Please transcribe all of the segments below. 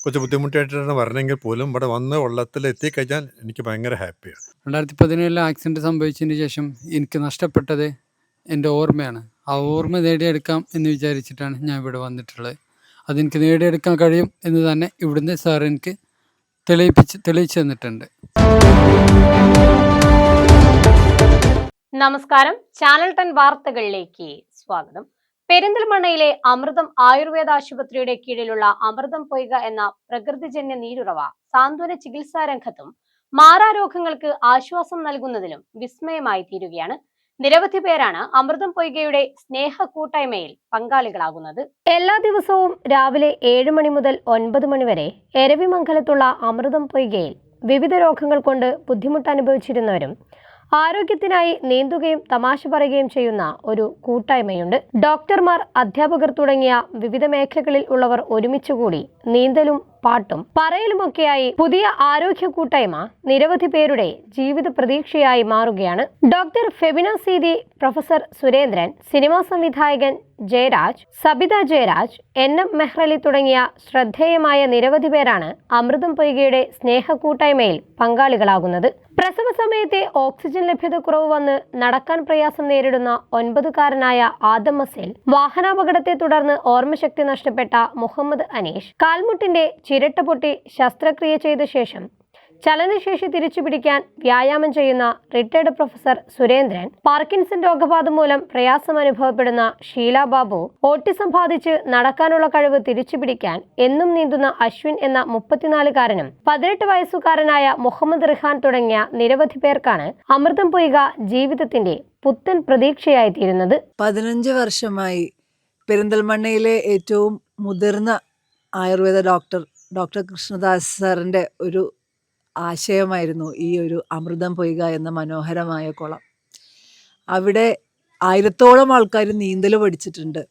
കുറച്ച് ബുദ്ധിമുട്ടായിട്ടാണ് വരണമെങ്കിൽ പോലും ഇവിടെ വന്ന് വെള്ളത്തിൽ എത്തിക്കഴിഞ്ഞാൽ എനിക്ക് ഭയങ്കര ഹാപ്പിയാണ്. രണ്ടായിരത്തി പതിനേഴിൽ ആക്സിഡന്റ് സംഭവിച്ചതിന് ശേഷം എനിക്ക് നഷ്ടപ്പെട്ടത് എന്റെ ഓർമ്മയാണ്. ആ ഓർമ്മ നേടിയെടുക്കാം എന്ന് വിചാരിച്ചിട്ടാണ് ഞാൻ ഇവിടെ വന്നിട്ടുള്ളത്. അതെനിക്ക് നേടിയെടുക്കാൻ കഴിയും എന്ന് തന്നെ ഇവിടുന്ന് സാർ എനിക്ക് തെളിയിപ്പിച്ച് തെളിയിച്ചു തന്നിട്ടുണ്ട്. നമസ്കാരം. ചാനൽ ടെൻ വാർത്തകളിലേക്ക് സ്വാഗതം. പെരിന്തൽമണ്ണയിലെ അമൃതം ആയുർവേദ ആശുപത്രിയുടെ കീഴിലുള്ള അമൃതം പൊയ്ക എന്ന പ്രകൃതിജന്യ നീരുറവ സാന്ത്വന ചികിത്സാ രംഗത്തും മാറാരോഗങ്ങൾക്ക് ആശ്വാസം നൽകുന്നതിലും വിസ്മയമായി തീരുകയാണ്. നിരവധി പേരാണ് അമൃതം പൊയ്കയുടെ സ്നേഹ കൂട്ടായ്മയിൽ പങ്കാളികളാകുന്നത്. എല്ലാ ദിവസവും രാവിലെ ഏഴ് മണി മുതൽ ഒൻപത് മണി വരെ എരവിമംഗലത്തുള്ള അമൃതം പൊയ്കയിൽ വിവിധ രോഗങ്ങൾ കൊണ്ട് ബുദ്ധിമുട്ട് അനുഭവിച്ചിരുന്നവരും ആരോഗ്യത്തിനായി നീന്തുകയും തമാശ പറയുകയും ചെയ്യുന്ന ഒരു കൂട്ടായ്മയുണ്ട്. ഡോക്ടർമാർ അധ്യാപകർ തുടങ്ങിയ വിവിധ മേഖലകളിൽ ഉള്ളവർ ഒരുമിച്ചുകൂടി നീന്തലും പാട്ടും പറയലുമൊക്കെയായി പുതിയ ആരോഗ്യ കൂട്ടായ്മ നിരവധി പേരുടെ ജീവിത പ്രതീക്ഷയായി മാറുകയാണ്. Doctor Febina Seethi professor Surendran cinema സംവിധായകൻ ജയരാജ് സബിത ജയരാജ് എൻ എം മെഹ്റലി തുടങ്ങിയ ശ്രദ്ധേയമായ നിരവധി പേരാണ് അമൃതം പൊയ്കയുടെ സ്നേഹ കൂട്ടായ്മയിൽ പങ്കാളികളാകുന്നത്. പ്രസവ സമയത്തെ ഓക്സിജൻ ലഭ്യത കുറവ് വന്ന് നടക്കാൻ പ്രയാസം നേരിടുന്ന ഒൻപതുകാരനായ ആദം മസേൽ വാഹനാപകടത്തെ തുടർന്ന് ഓർമ്മശക്തി നഷ്ടപ്പെട്ട മുഹമ്മദ് അനീഷ് കാൽമുട്ടിന്റെ ചിരട്ട പൊട്ടി ശസ്ത്രക്രിയ ചെയ്ത ശേഷം ചലനശേഷി തിരിച്ചുപിടിക്കാൻ വ്യായാമം ചെയ്യുന്ന റിട്ടയർഡ് പ്രൊഫസർ സുരേന്ദ്രൻ പാർക്കിൻസൺ രോഗബാധ മൂലം പ്രയാസം അനുഭവപ്പെടുന്ന ഷീല ബാബു ഓട്ടിസം ബാധിച്ച് നടക്കാനുള്ള കഴിവ് തിരിച്ചുപിടിക്കാൻ എന്നും നീന്തുന്ന അശ്വിൻ എന്ന മുപ്പത്തിനാലുകാരനും പതിനെട്ട് വയസ്സുകാരനായ മുഹമ്മദ് റിഹാൻ തുടങ്ങിയ നിരവധി പേർക്കാണ് അമൃതം പൊയ്ക ജീവിതത്തിന്റെ പുത്തൻ പ്രതീക്ഷയായി തീരുന്നത് പതിനഞ്ച് വർഷമായി പെരിന്തൽമണ്ണയിലെ ഏറ്റവും മുതിർന്ന ആയുർവേദ ഡോക്ടർ ഡോക്ടർ കൃഷ്ണദാസ് സാറിന്റെ ഒരു ആശയമായിരുന്നു ഈ ഒരു അമൃതം പൊയ്ക എന്ന മനോഹരമായ കുളം. അവിടെ ആയിരത്തോളം ആൾക്കാർ നീന്തൽ പഠിച്ചിട്ടുണ്ട്.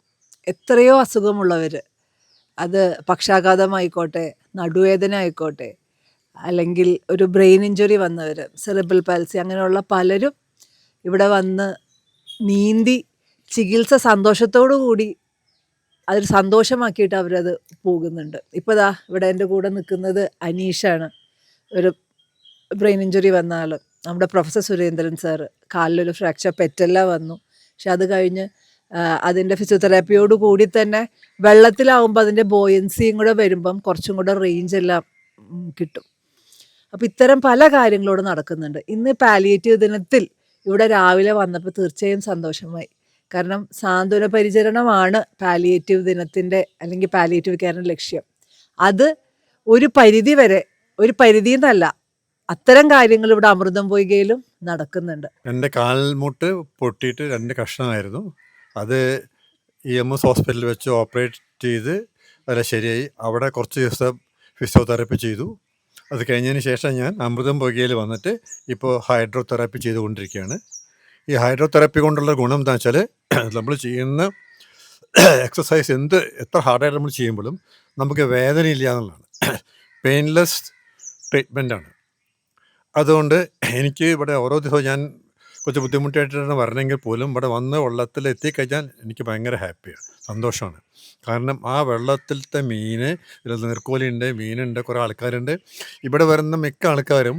എത്രയോ അസുഖമുള്ളവർ. അത് പക്ഷാഘാതമായിക്കോട്ടെ നടുവേദന ആയിക്കോട്ടെ അല്ലെങ്കിൽ ഒരു ബ്രെയിൻ ഇഞ്ചുറി വന്നവർ സെറിബൽ പാൽസി അങ്ങനെയുള്ള പലരും ഇവിടെ വന്ന് നീന്തി ചികിത്സ സന്തോഷത്തോടു കൂടി അതൊരു സന്തോഷമാക്കിയിട്ട് അവരത് പോകുന്നുണ്ട്. ഇപ്പോൾ ദാ ഇവിടെ എന്റെ കൂടെ നിൽക്കുന്നത് അനീഷാണ്. ഒരു ബ്രെയിൻ ഇഞ്ചുറി വന്നാൽ നമ്മുടെ പ്രൊഫസർ സുരേന്ദ്രൻ സാറ് കാലിലൊരു ഫ്രാക്ചർ പെറ്റല്ല വന്നു. പക്ഷെ അത് കഴിഞ്ഞ് അതിന്റെ ഫിസിയോതെറാപ്പിയോട് കൂടി തന്നെ വെള്ളത്തിലാവുമ്പോൾ അതിന്റെ ബോയൻസിയും കൂടെ വരുമ്പം കുറച്ചും കൂടെ റേഞ്ച് എല്ലാം കിട്ടും. അപ്പോൾ ഇത്തരം പല കാര്യങ്ങളോട് നടക്കുന്നുണ്ട്. ഇന്ന് പാലിയേറ്റീവ് ദിനത്തിൽ ഇവിടെ രാവിലെ വന്നപ്പോൾ തീർച്ചയായും സന്തോഷമായി. കാരണം സാന്ത്വന പരിചരണമാണ് പാലിയേറ്റീവ് ദിനത്തിന്റെ അല്ലെങ്കിൽ പാലിയേറ്റീവ് കെയറിന്റെ ലക്ഷ്യം. അത് ഒരു പരിധി വരെ ഒരു പരിധി എന്നല്ല അത്തരം കാര്യങ്ങൾ ഇവിടെ അമൃതം പൊയ്കയിലും നടക്കുന്നുണ്ട്. എന്റെ കാൽമുട്ട് പൊട്ടിയിട്ട് രണ്ട് കഷ്ണമായിരുന്നു. അത് ഇ എം എസ് ഹോസ്പിറ്റലിൽ വെച്ച് ഓപ്പറേറ്റ് ചെയ്ത് അല്ല ശരിയായി. അവിടെ കുറച്ച് ദിവസം ഫിസിയോതെറാപ്പി ചെയ്തു. അത് കഴിഞ്ഞതിന് ശേഷം ഞാൻ അമൃതം പൊയ്കയിൽ വന്നിട്ട് ഇപ്പോൾ ഹൈഡ്രോതെറാപ്പി ചെയ്തുകൊണ്ടിരിക്കുകയാണ്. ഈ ഹൈഡ്രോതെറാപ്പി കൊണ്ടുള്ള ഗുണം എന്താ വെച്ചാൽ നമ്മൾ ചെയ്യുന്ന എക്സസൈസ് എന്ത് എത്ര ഹാർഡായിട്ട് നമ്മൾ ചെയ്യുമ്പോഴും നമുക്ക് വേദനയില്ല എന്നുള്ളതാണ്. പെയിൻലെസ് ട്രീറ്റ്മെന്റാണ് അതുകൊണ്ട് എനിക്ക് ഇവിടെ ഓരോ ദിവസവും ഞാൻ കുറച്ച് ബുദ്ധിമുട്ടായിട്ടാണ് വരണമെങ്കിൽ പോലും ഇവിടെ വന്ന് വെള്ളത്തിൽ എത്തിക്കഴിഞ്ഞാൽ എനിക്ക് ഭയങ്കര ഹാപ്പിയാണ് സന്തോഷമാണ്. കാരണം ആ വെള്ളത്തിലത്തെ മീൻ നീർക്കോലിയുണ്ട് മീനുണ്ട് കുറേ ആൾക്കാരുണ്ട്. ഇവിടെ വരുന്ന മിക്ക ആൾക്കാരും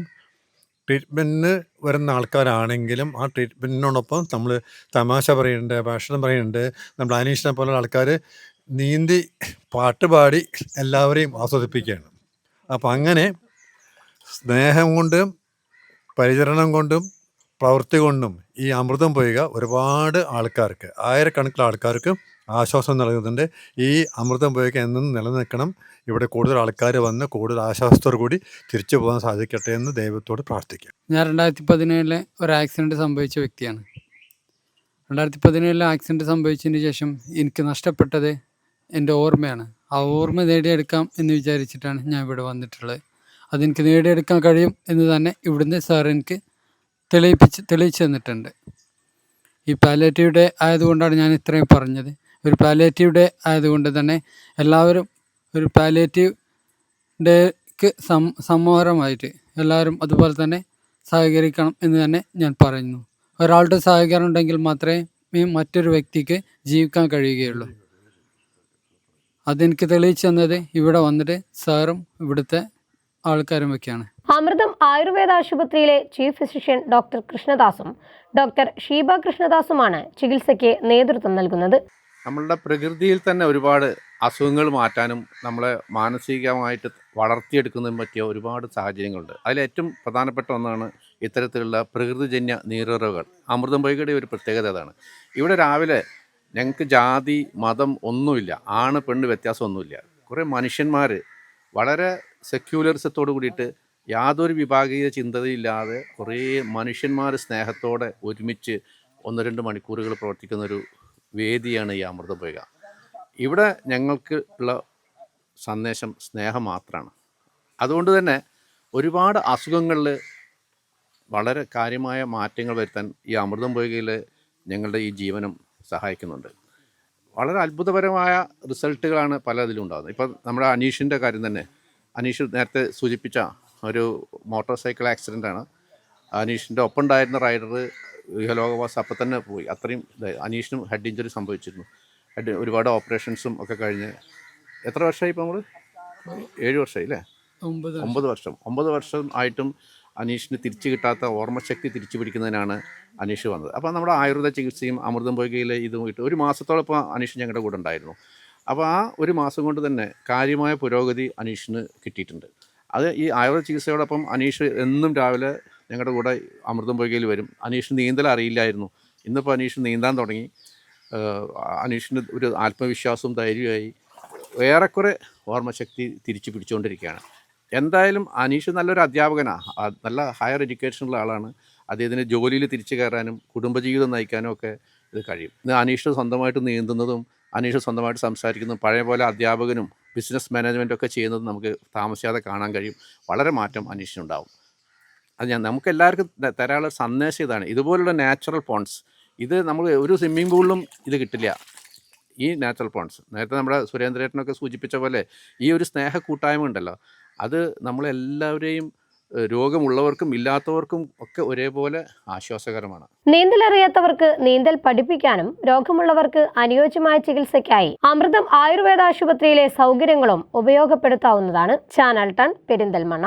ട്രീറ്റ്മെന്റിന് വരുന്ന ആൾക്കാരാണെങ്കിലും ആ ട്രീറ്റ്മെന്റിനോടൊപ്പം നമ്മൾ തമാശ പറയുന്നുണ്ട് ഭക്ഷണം പറയുന്നുണ്ട് നമ്മൾ അനീഷിനെ പോലുള്ള ആൾക്കാർ നീന്തി പാട്ട് പാടി എല്ലാവരെയും ആസ്വദിപ്പിക്കുകയാണ്. അപ്പം അങ്ങനെ സ്നേഹം കൊണ്ടും പരിചരണം കൊണ്ടും പ്രവൃത്തി കൊണ്ടും ഈ അമൃതം പോയുക ഒരുപാട് ആൾക്കാർക്ക് ആയിരക്കണക്കിന് ആൾക്കാർക്ക് ആശ്വാസം നൽകുന്നുണ്ട്. ഈ അമൃതം പോയുക എന്നും നിലനിൽക്കണം. ഇവിടെ കൂടുതൽ ആൾക്കാർ വന്ന് കൂടുതൽ ആശ്വാസത്തോടു കൂടി തിരിച്ചു പോകാൻ സാധിക്കട്ടെ എന്ന് ദൈവത്തോട് പ്രാർത്ഥിക്കാം. ഞാൻ രണ്ടായിരത്തി പതിനേഴിലെ ഒരു ആക്സിഡന്റ് സംഭവിച്ച വ്യക്തിയാണ്. രണ്ടായിരത്തി പതിനേഴിലെ ആക്സിഡന്റ് സംഭവിച്ചതിന് ശേഷം എനിക്ക് നഷ്ടപ്പെട്ടത് എന്റെ ഓർമ്മയാണ്. ആ ഓർമ്മ നേടിയെടുക്കാം എന്ന് വിചാരിച്ചിട്ടാണ് ഞാൻ ഇവിടെ വന്നിട്ടുള്ളത്. അതെനിക്ക് നേടിയെടുക്കാൻ കഴിയും എന്ന് തന്നെ ഇവിടുന്ന് സാർ എനിക്ക് തെളിയിപ്പിച്ച് തെളിയിച്ചു തന്നിട്ടുണ്ട്. ഈ പാലേറ്റീവ് ഡേ ആയതുകൊണ്ടാണ് ഞാൻ ഇത്രയും പറഞ്ഞത്. ഒരു പാലേറ്റീവ് ഡേ ആയതുകൊണ്ട് തന്നെ എല്ലാവരും ഒരു പാലിയേറ്റീവ് ഡേക്ക് എല്ലാവരും അതുപോലെ തന്നെ സഹകരിക്കണം എന്ന് തന്നെ ഞാൻ പറയുന്നു. ഒരാളുടെ സഹകരണം ഉണ്ടെങ്കിൽ മാത്രമേ മറ്റൊരു വ്യക്തിക്ക് ജീവിക്കാൻ കഴിയുകയുള്ളൂ. അതെനിക്ക് തെളിയിച്ചു തന്നത് ഇവിടെ വന്നിട്ട് സാറും ഇവിടുത്തെ ആൾക്കാരും ഒക്കെയാണ്. അമൃതം ആയുർവേദ ആശുപത്രിയിലെ ചീഫ് ഫിസിഷ്യൻ ഡോക്ടർ കൃഷ്ണദാസും ഡോക്ടർ ഷീബ കൃഷ്ണദാസുമാണ് ചികിത്സയ്ക്ക് നേതൃത്വം നൽകുന്നത്. നമ്മളുടെ പ്രകൃതിയിൽ തന്നെ ഒരുപാട് അസുഖങ്ങൾ മാറ്റാനും നമ്മളെ മാനസികമായിട്ട് വളർത്തിയെടുക്കുന്നതിനും പറ്റിയ ഒരുപാട് സാഹചര്യങ്ങളുണ്ട്. അതിൽ ഏറ്റവും പ്രധാനപ്പെട്ട ഒന്നാണ് ഇത്തരത്തിലുള്ള പ്രകൃതിജന്യ നീരുറവുകൾ. അമൃതം പൊയ്കയുടെ ഒരു പ്രത്യേകത അതാണ്. ഇവിടെ രാവിലെ ഞങ്ങൾക്ക് ജാതി മതം ഒന്നുമില്ല. ആണ് പെണ്ണ് വ്യത്യാസമൊന്നുമില്ല കുറേ മനുഷ്യന്മാർ വളരെ സെക്യുലറിസത്തോട് കൂടിയിട്ട് യാതൊരു വിഭാഗീയ ചിന്തയില്ലാതെ കുറേ മനുഷ്യന്മാർ സ്നേഹത്തോടെ ഒരുമിച്ച് ഒന്ന് രണ്ട് മണിക്കൂറുകൾ പ്രവർത്തിക്കുന്നൊരു വേദിയാണ് ഈ അമൃതം പൊയ്ക ഇവിടെ ഞങ്ങൾക്ക് ഉള്ള സന്ദേശം സ്നേഹം മാത്രമാണ് അതുകൊണ്ട് തന്നെ ഒരുപാട് അസുഖങ്ങളിൽ വളരെ കാര്യമായ മാറ്റങ്ങൾ വരുത്താൻ ഈ അമൃതം പൊയ്കയിൽ ഞങ്ങളുടെ ഈ ജീവനം സഹായിക്കുന്നുണ്ട്. വളരെ അത്ഭുതപരമായ റിസൾട്ടുകളാണ് പല ഇതിലും ഉണ്ടാകുന്നത്. ഇപ്പം നമ്മുടെ അനീഷിന്റെ കാര്യം തന്നെ. അനീഷ് നേരത്തെ സൂചിപ്പിച്ച ഒരു മോട്ടോർ സൈക്കിൾ ആക്സിഡന്റ് ആണ്. അനീഷിന്റെ ഒപ്പം ഉണ്ടായിരുന്ന റൈഡർ ഇഹലോകവാസം അപ്പം തന്നെ പോയി. അത്രയും അനീഷിനും ഹെഡ് ഇഞ്ചുറി സംഭവിച്ചിരുന്നു. ഹെഡ് ഒരുപാട് ഓപ്പറേഷൻസും ഒക്കെ കഴിഞ്ഞ്. എത്ര വർഷമായി ഇപ്പോൾ നമ്മൾ ഏഴ് വർഷമായി അല്ലേ ഒമ്പത് വർഷം. ഒമ്പത് വർഷം. ആയിട്ടും അനീഷിന് തിരിച്ചു കിട്ടാത്ത ഓർമ്മശക്തി തിരിച്ചു പിടിക്കുന്നതിനാണ് അനീഷ് വന്നത്. അപ്പോൾ നമ്മുടെ ആയുർവേദ ചികിത്സയും അമൃതം പൊയ്കയിലെ ഇതും ഇട്ട് ഒരു മാസത്തോളം ഇപ്പോൾ അനീഷ് ഞങ്ങളുടെ കൂടെ ഉണ്ടായിരുന്നു. അപ്പോൾ ആ ഒരു മാസം കൊണ്ട് തന്നെ കാര്യമായ പുരോഗതി അനീഷിന് കിട്ടിയിട്ടുണ്ട്. അത് ഈ ആയുർവേദ ചികിത്സയോടൊപ്പം അനീഷ് എന്നും രാവിലെ ഞങ്ങളുടെ കൂടെ അമൃതം പൊയ്കയിൽ വരും. അനീഷ് നീന്തൽ അറിയില്ലായിരുന്നു. ഇന്നിപ്പോൾ അനീഷ് നീന്താൻ തുടങ്ങി. അനീഷിന് ഒരു ആത്മവിശ്വാസവും ധൈര്യമായി ഏറെക്കുറെ ഓർമ്മശക്തി തിരിച്ചു പിടിച്ചുകൊണ്ടിരിക്കുകയാണ്. എന്തായാലും അനീഷ് നല്ലൊരു അധ്യാപകനാണ് നല്ല ഹയർ എഡ്യൂക്കേഷനുള്ള ആളാണ്. അദ്ദേഹത്തിന് ജോലിയിൽ തിരിച്ചു കയറാനും കുടുംബജീവിതം നയിക്കാനും ഒക്കെ ഇത് കഴിയും. ഇന്ന് അനീഷ് സ്വന്തമായിട്ട് നീന്തുന്നതും അനീഷ് സ്വന്തമായിട്ട് സംസാരിക്കുന്നതും പഴയ പോലെ അധ്യാപകനും ബിസിനസ് മാനേജ്മെന്റൊക്കെ ചെയ്യുന്നതും നമുക്ക് താമസിയാതെ കാണാൻ കഴിയും. വളരെ മാറ്റം അനീഷിനുണ്ടാവും. അത് ഞാൻ നമുക്ക് എല്ലാവർക്കും തരാനുള്ള സന്ദേശം ഇതാണ്. ഇതുപോലുള്ള നാച്ചുറൽ പോൺസ് ഇത് നമ്മൾ ഒരു സ്വിമ്മിംഗ് പൂളിലും ഇത് കിട്ടില്ല. ഈ നാച്ചുറൽ പോൺസ് നേരത്തെ നമ്മുടെ സുരേന്ദ്രേട്ടനൊക്കെ സൂചിപ്പിച്ച പോലെ ഈ ഒരു സ്നേഹ കൂട്ടായ്മ ഉണ്ടല്ലോ. അത് നമ്മളെല്ലാവരെയും രോഗമുള്ളവർക്കും ഇല്ലാത്തവർക്കും ഒക്കെ ഒരേപോലെ ആശ്വാസകരമാണ്. നീന്തലറിയാത്തവർക്ക് നീന്തൽ പഠിപ്പിക്കാനും രോഗമുള്ളവർക്ക് അനുയോജ്യമായ ചികിത്സയ്ക്കായി അമൃതം ആയുർവേദ ആശുപത്രിയിലെ സൗകര്യങ്ങളും ഉപയോഗപ്പെടുത്താവുന്നതാണ് ചാനൽ ടൺ പെരിന്തൽമണ്ണ.